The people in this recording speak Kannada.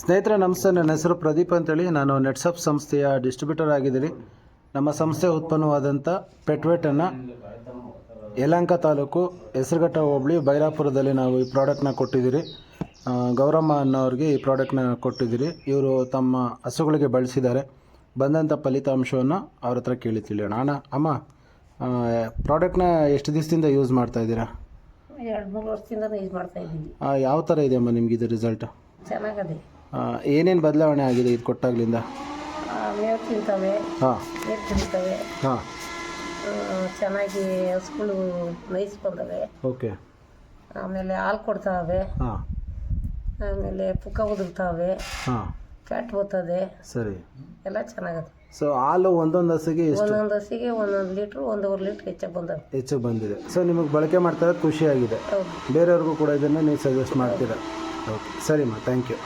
ಸ್ನೇಹಿತರೆ ನಮಸ್ತೆ. ನನ್ನ ಹೆಸರು ಪ್ರದೀಪ್ ಅಂತೇಳಿ. ನಾನು ನೆಟ್ಸಪ್ ಸಂಸ್ಥೆಯ ಡಿಸ್ಟ್ರಿಬ್ಯೂಟರ್ ಆಗಿದ್ದೀನಿ. ನಮ್ಮ ಸಂಸ್ಥೆ ಉತ್ಪನ್ನವಾದಂಥ ಪೆಟ್ವೆಟನ್ನು ಯಲಂಕ ತಾಲೂಕು ಹೆಸರುಘಟ್ಟ ಹೋಬಳಿ ಬೈರಾಪುರದಲ್ಲಿ ನಾವು ಈ ಪ್ರಾಡಕ್ಟ್ನ ಕೊಟ್ಟಿದ್ದೀರಿ. ಗೌರಮ್ಮ ಅನ್ನೋರಿಗೆ ಈ ಪ್ರಾಡಕ್ಟ್ನ ಕೊಟ್ಟಿದ್ದೀರಿ. ಇವರು ತಮ್ಮ ಹಸುಗಳಿಗೆ ಬಳಸಿದ್ದಾರೆ. ಬಂದಂಥ ಫಲಿತಾಂಶವನ್ನು ಅವ್ರ ಹತ್ರ ಕೇಳಿ ತಿಳಿಯೋಣ. ಅಣ್ಣ ಅಮ್ಮ ಪ್ರಾಡಕ್ಟ್ನ ಎಷ್ಟು ದಿವಸದಿಂದ ಯೂಸ್ ಮಾಡ್ತಾ ಇದ್ದೀರಾ? ಎರಡು ಮೂರು ವರ್ಷದಿಂದ ಯೂಸ್ ಮಾಡ್ತಾ ಇದ್ದೀವಿ. ಯಾವ ಥರ ಇದೆ ಅಮ್ಮ ನಿಮ್ಗೆ ಇದು ರಿಸಲ್ಟ್ ಚೆನ್ನಾಗದೆ. ಏನೇನು ಬದಲಾವಣೆ ಆಗಿದೆ ಇದು ಕೊಟ್ಟಾಗ್ಲಿಂದ? ಮೇವು ತಿಂತವೆ ಹಾಂ. ನೀರು ಕುಡಿತವೆ ಹಾಂ. ಚೆನ್ನಾಗಿ ಹಸುಗಳು ಬಂದವೆ ಓಕೆ. ಆಮೇಲೆ ಹಾಲು ಕೊಡ್ತಾವೆ. ಹಾಂ. ಆಮೇಲೆ ಪುಕ್ಕ ಉದುರ್ತಾವೆ. ಹಾಂ. ಫ್ಯಾಟ್ ಬರ್ತದೆ. ಸರಿ. ಎಲ್ಲ ಚೆನ್ನಾಗದೆ ಸೊ ಹಾಲು ಒಂದೊಂದು ಹಸಿಗೆ ಎಷ್ಟು? ಒಂದೊಂದು ಹಸಿಗೆ ಒಂದೊಂದು ಲೀಟ್ರ್ ಒಂದೂವರೆ ಲೀಟ್ರ್ ಹೆಚ್ಚಾಗಿ ಬಂದವೆ. ಹೆಚ್ಚು ಬಂದಿದೆ. ಸೊ ನಿಮಗೆ ಬಳಕೆ ಮಾಡ್ತಾ ಇರೋದು ಖುಷಿಯಾಗಿದೆ ಬೇರೆಯವ್ರಿಗೂ ಕೂಡ ಇದನ್ನು ನೀವು ಸಜೆಸ್ಟ್ ಮಾಡ್ತೀರಾ? Okay ಸರಿಮ್ಮ thank you